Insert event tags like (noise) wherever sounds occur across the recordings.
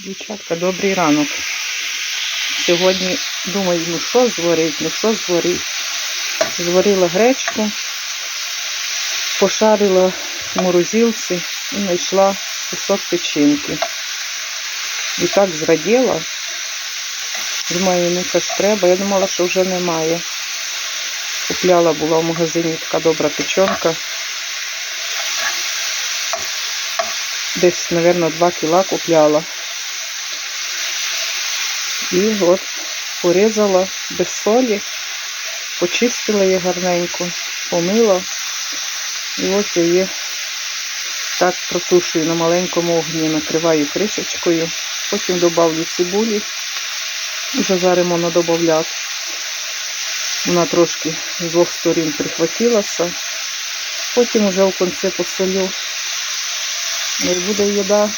Дівчатка, добрий ранок. Сьогодні думаю, ну що зварить, ну що зварить. Зварила гречку, пошарила в морозилці і знайшла кусок печінки. І так зраділа. Думаю, ну це ж треба. Я думала, що вже немає. Купляла була в магазині така добра печенка. Десь, мабуть, 2 кіла купляла. І от порізала без солі, почистила її гарненько, помила. І ось я її так протушую на маленькому огні, накриваю кришечкою. Потім додавлю цибулі. Вже можна додати. Вона трошки з двох сторін прихватилася. Потім вже в кінці посолю. І буде їда.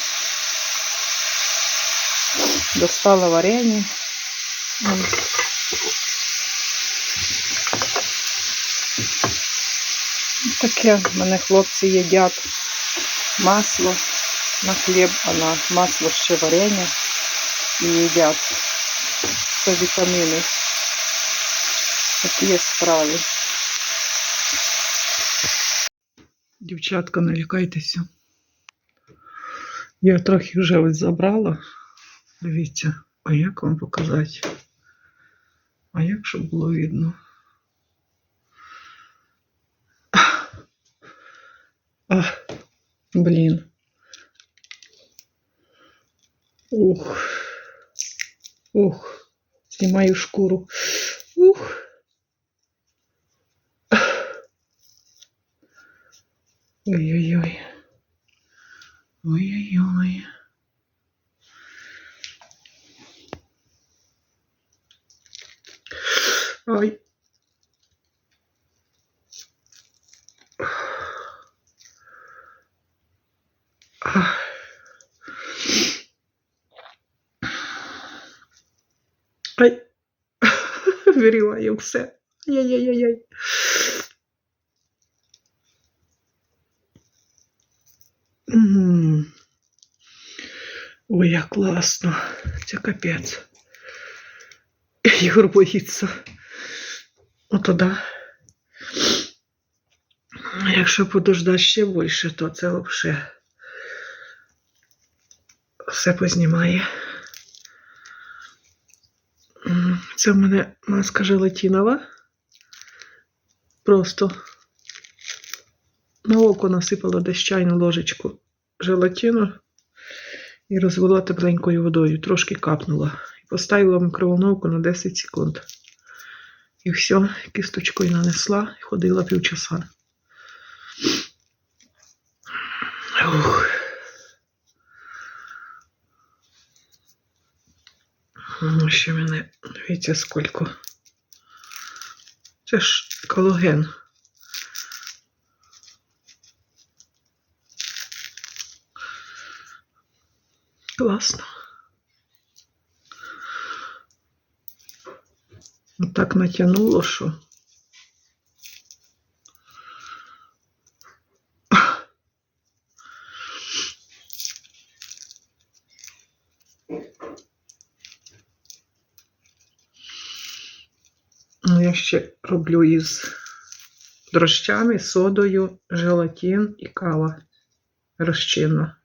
Достала варення. Таке мене хлопці їдять масло на хліб, а на масло ще варення і їдять. Це вітаміни. Такі справи. Дівчатка, не лякайтеся. Я трохи вже ось забрала. Дивіться, а як вам показати? А як щоб було видно? А, блін. Ух. Ух. Знімаю шкуру. Ух. Ой-ой-ой. Ой-ой-ой. Ой. Ах. Ай. Виріваю все. Ай-яй-яй-яй. Ой, як класно. Це капець. Ігор боїться. Ото да. Якщо подождати ще більше, то це взагалі все познімає. Це в мене маска желатинова. Просто на око насипала десь чайну ложечку желатину і розвела тепленькою водою, трошки капнула. І поставила в мікроволновку на 10 секунд. І все, кісточкою нанесла і ходила півчаса. Ух. Ну, ще мене, дивіться, скільки. Це ж колаген. Класно. Так натягнуло, що. Ну, я ще роблю із дрожчами, содою, желатин і кава розчинна.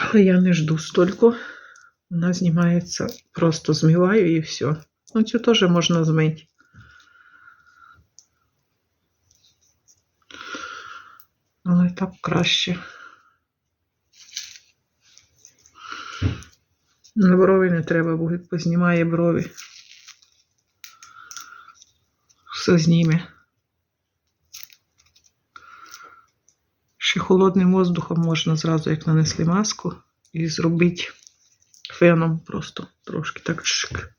Але я не жду стільки. Вона знімається, просто змиваю і все. Ну, цю теж можна змити. Але так краще. На брові не треба, бо познімає брові. Все зніме. Ще холодним воздухом можна зразу, як нанесли маску, і зробити феном просто трошки так шик.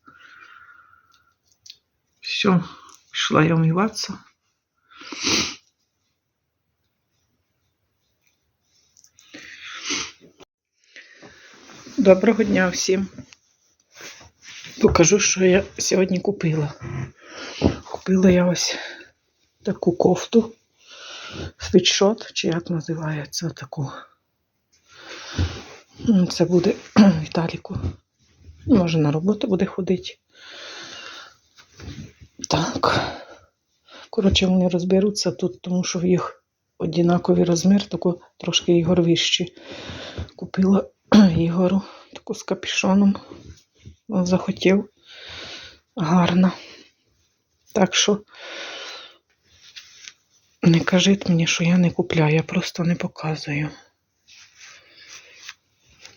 Все, пішла я вмиватися. Доброго дня всім. Покажу, що я сьогодні купила. Купила я ось таку кофту. Світшот, чи як називається таку. Це буде (clears throat) Віталіку. Може, на роботу буде ходити. Так. Коротше, вони розберуться тут, тому що в їх однаковий розмір, тако трошки Ігор вищий. Купила (clears throat) Ігору таку з капюшоном. Він захотів. Гарно. Так що не кажіть мені, що я не купляю, я просто не показую.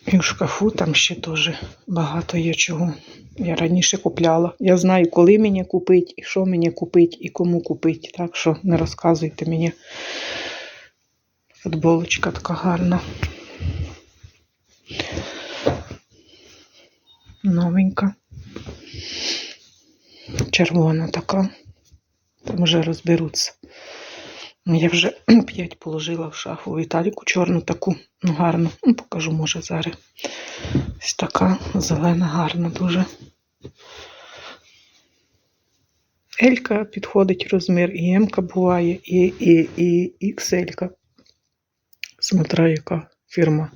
І в шкафу там ще теж багато є чого. Я раніше купляла. Я знаю, коли мені купити, і що мені купити, і кому купити. Так що не розказуйте мені. Футболочка така гарна. Новенька. Червона така. Там вже розберуться. Я вже (clears throat) п'ять положила в шафу Віталіку чорну таку, ну гарну. Ну, покажу, може, зараз. Ось така зелена, гарна дуже. Елька підходить розмір, і М-ка буває, і, і, і XL. Смотря яка фірма.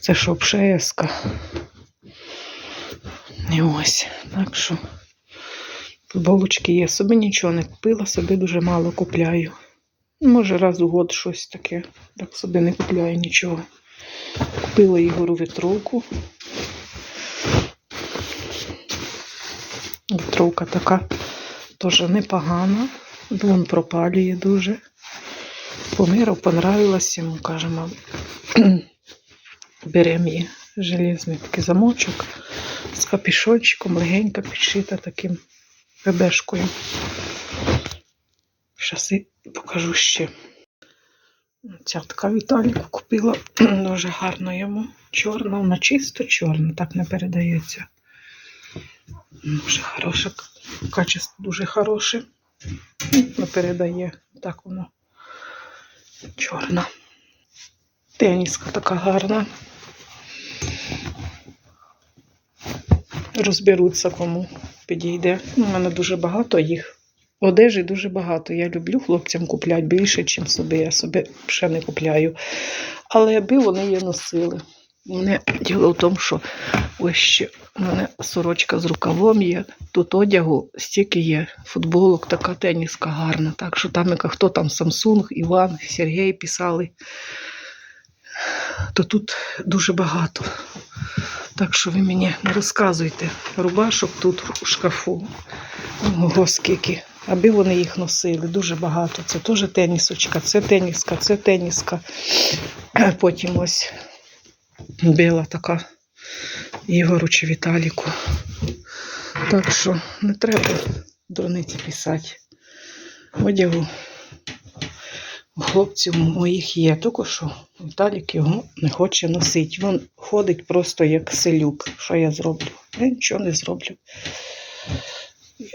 Це щоб шеска. І ось. Так що футболочки є. Собі нічого не купила, собі дуже мало купляю. Може, раз у год щось таке. Так собі не купляю нічого. Купила Ігору вітровку. Вітровка така теж непогана. Вон пропалює дуже. Помірав, понравилось йому, кажемо. (clears throat) Беремо її железний такий замочок з капішончиком, легенько підшита таким бебешкою. Щас і покажу ще. Ця така Віталіку купила (clears throat) дуже гарно йому. Чорна, вона чисто чорна, так не передається. Дуже хороше, качество дуже хороше. Не передає. Так воно чорна. Теніска така гарна. Розберуться, кому підійде. У мене дуже багато їх. Одежі дуже багато. Я люблю хлопцям купляти більше, ніж собі. Я собі ще не купляю. Але аби вони її носили. Мене діло в тому, що ось ще у мене сорочка з рукавом є. Тут одягу стільки є. Футболок, така теніска гарна. Так що там, яка хто там Самсунг, Іван, Сергій писали, то тут дуже багато. Так що ви мені не розказуйте. Рубашок тут у шкафу. Ого. Аби вони їх носили, дуже багато. Це теж тенісочка, це теніска, це теніска. (clears throat) Потім ось біла така Ігору чи Віталіку. Так що не треба дурниці писати. Одягу хлопців моїх є, тільки що Віталік його не хоче носити. Він ходить просто як селюк. Що я зроблю? Я нічого не зроблю.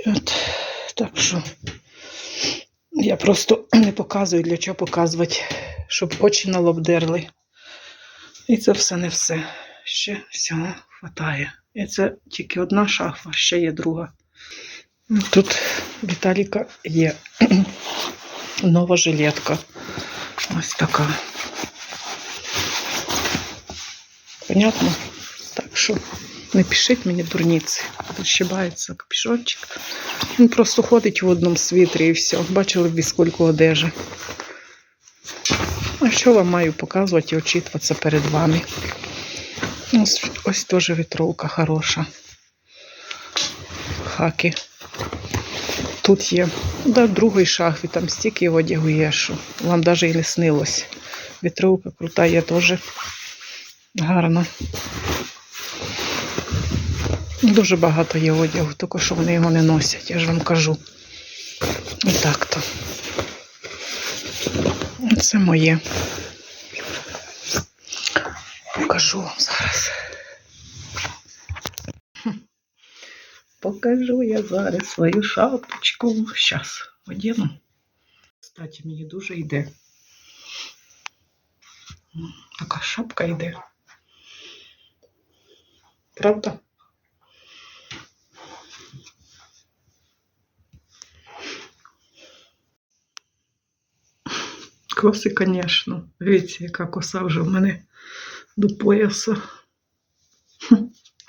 От, так що я просто не показую, для чого показувати, щоб очі на лоб дерли. І це все не все. Ще всього хватає. І це тільки одна шафа, ще є друга. Тут Віталіка є нова жилетка. Ось така. Понятно? Так що не пишіть мені дурниці. Прищибається капюшончик. Він просто ходить в одному світрі і все. Бачили б скільки одежі. А що вам маю показувати і очитуватися перед вами? Ось, ось теж вітровка хороша. Хаки. Тут є. Да, в другій шахві, там стільки одягу є, що вам навіть і не снилось. Вітровка крута є теж гарна. Дуже багато є одягу, тільки що вони його не носять, я ж вам кажу. Отак то. Це моє. Покажу вам зараз. Покажу я зараз свою шапочку. Щас одіну. Кстати, мені дуже йде. Така шапка йде. Правда? Коси, звісно. Дивіться, яка коса вже в мене до пояса.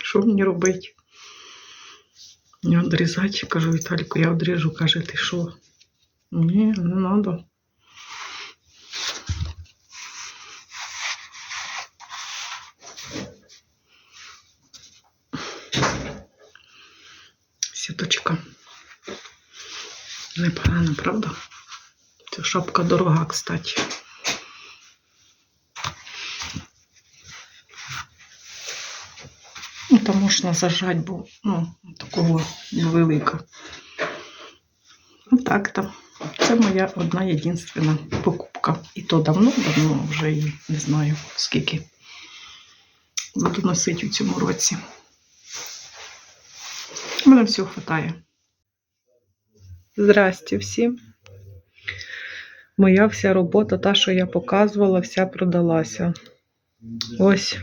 Що мені робити? Не одрізати, кажу Віталіку, я одріжу, каже, ти що? Ні, не треба. Сіточка. Непогано, правда? Ця шапка дорога, кстати. Ну, там можна зажать, бо ну, такого велика. Так то. Це моя одна єдинственна покупка. І то давно-давно вже і не знаю скільки. Буду носити у цьому році. Мене всього вистачає. Здрасте всім. Моя вся робота, та, що я показувала, вся продалася. Ось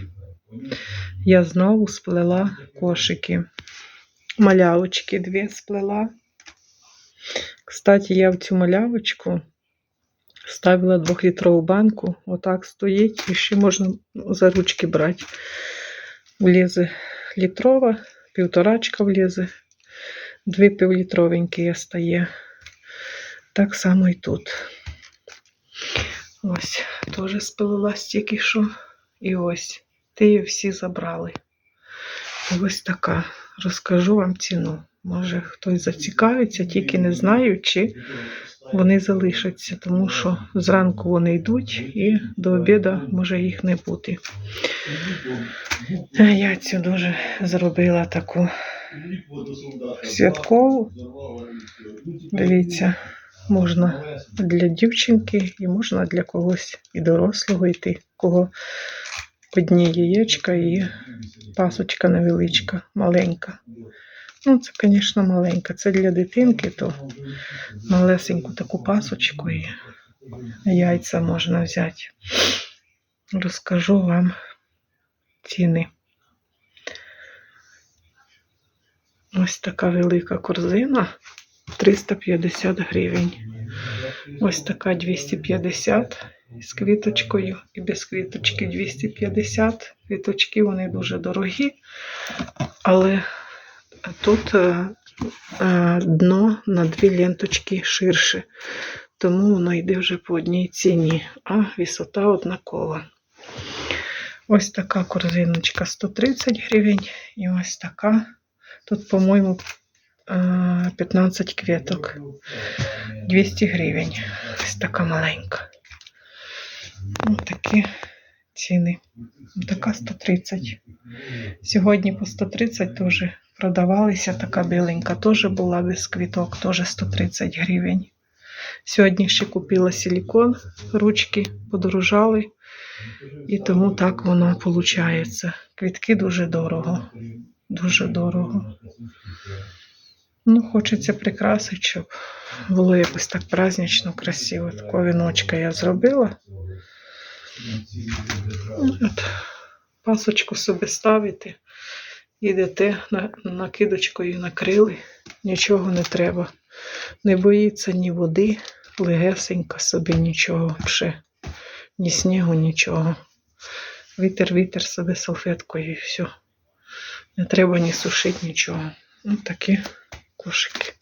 я знову сплела кошики. Малявочки дві сплела. Кстати, я в цю малявочку ставила двохлітрову банку. Отак стоїть, і ще можна за ручки брати. Влізе літрова, півторачка влізе, дві півлітровенькі я стає. Так само і тут. Ось, теж спилила стільки що. І ось. Ти її всі забрали. Ось така. Розкажу вам ціну. Може, хтось зацікавиться, тільки не знаю, чи вони залишаться, тому що зранку вони йдуть і до обіду може їх не бути. Я цю дуже зробила таку святкову. Дивіться, можна для дівчинки і можна для когось і дорослого йти, кого одні яєчка і пасочка невеличка, маленька. Ну, це, звісно, маленька. Це для дитинки, то малесеньку таку пасочку і яйця можна взяти. Розкажу вам ціни. Ось така велика корзина 350 гривень. Ось така 250 з квіточкою і без квіточки 250. Квіточки вони дуже дорогі, але тут е, е, дно на дві ленточки ширше, тому воно йде вже по одній ціні, а висота однакова. Ось така корзиночка 130 гривень, і ось така. Тут, по-моєму, е, 15 квіток 200 гривень. Ось така маленька. Ось такі ціни. Така 130. Сьогодні по 130 теж продавалися. Така біленька теж була без квіток, теж 130 гривень. Сьогодні ще купила силікон, ручки подорожали, і тому так воно виходить. Квітки дуже дорого. Дуже дорого. Ну, хочеться прикрасити, щоб було якось так празднично, красиво. Такого віночка я зробила. От, пасочку собі ставите, йдете на, накидочкою накрили, нічого не треба. Не боїться ні води, легесенько собі нічого взагалі, ні снігу, нічого. Вітер, вітер собі салфеткою і все. Не треба ні сушити нічого. Ось такі кошики.